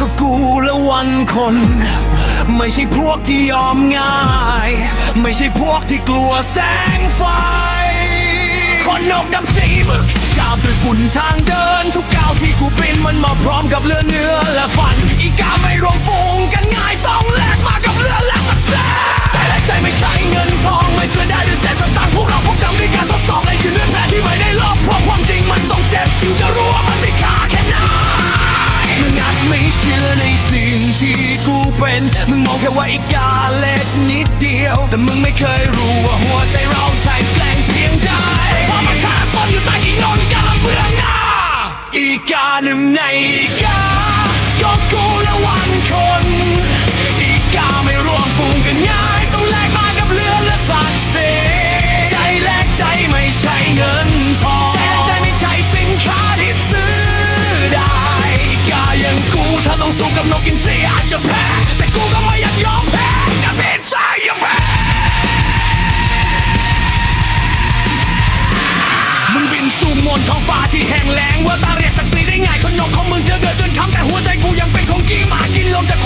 ก็กูและวันคน ไม่ใช่พวกที่ยอมง่าย ไม่ใช่พวกที่กลัวแสงไฟ คนนกดำสีหมึกก้าวด้วยฝุ่นทางเดิน ทุกก้าวที่กูปีนมันมาพร้อมกับเลือดเนื้อและฟัน อีกาไม่รวมฟูงกันง่ายต้องแลกมากับเลือดและ น มึงมองแค่ว่าอีกาเล็กนิดเดียว แต่มึงไม่เคยรู้ว่าหัวใจเราใจแกล้งเพียงใดเพราะมันฆ่าซ่อนอยู่ใต้ที่นอนกำลังเบืองหน้า อีกาหนึ่งในอีกา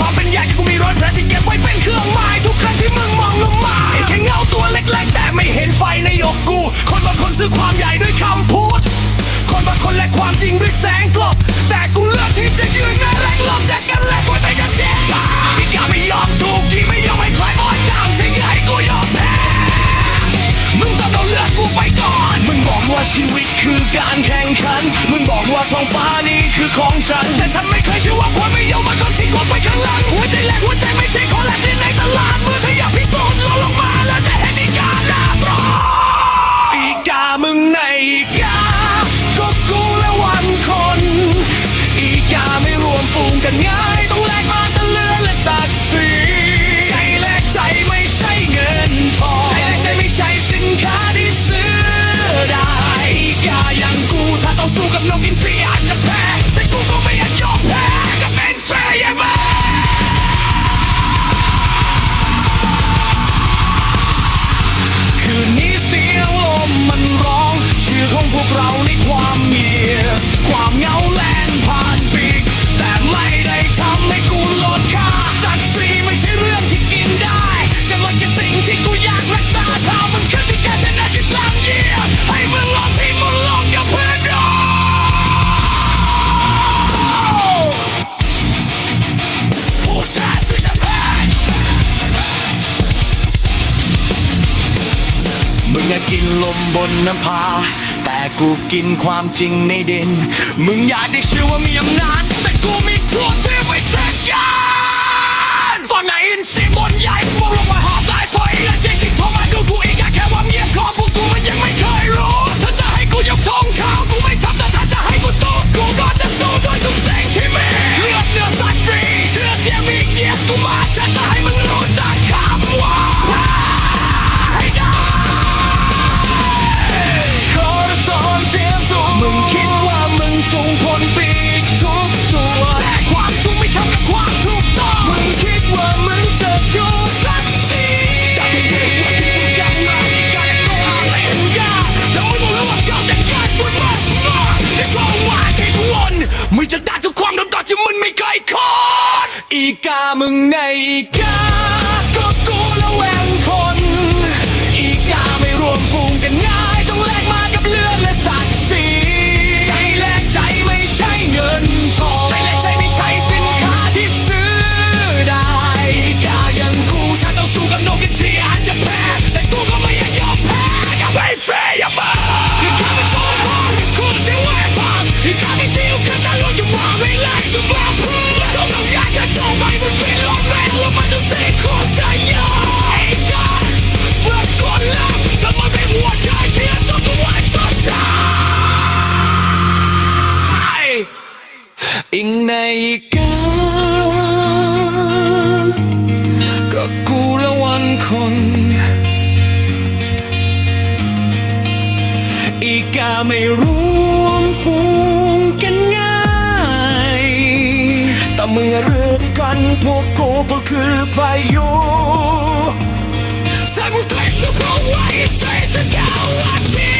ความเป็นใหญ่กูมีรอยแผลที่เก็บไว้เป็นเครื่องหมายทุกครั้งที่มึงมองลงมาเห็นแค่เงาตัวเล็กๆ แต่ไม่เห็นไฟในอกกู คนบางคนซื้อความใหญ่ด้วยคำพูด คนบางคนแลกความจริงด้วยแสงกลบ แต่กูเลือกที่จะยืนแม่แรงลมจากกันแลกไว้ไปกับเจ็บอีกาไม่ยอมถูกที่ไม่ยอมให้ใครอ่อนตามที่ให้กูยอมแพ้มึงต้องเอาเลือดกูไปก่อน มึงบอกว่าชีวิต คือการแข่งขัน มึงบอกว่าท้องฟ้านี้คือของฉัน แต่ฉันไม่เคยเชื่อว่าความไม่ยอมมันก็ทิ้งความไปข้างหลัง หัวใจแลกหัวใจไม่ใช่ของแลกที่ในตลาดเมื่อถ้าอยากพิสูจน์ลงลงมา ลมบนน้ำพา แต่กูกินความจริงในดิน มึงอยากได้ชื่อว่ามีอำนาจแต่กูมีพวกที่ไกามึงในอีกา อีกในกาก็กูละวันคน อีกาไม่รวมฟูงกันง่ายแต่เมื่อเรื่องกันพวกกูก็คือพายุ Seven things to blow away, says the cow, I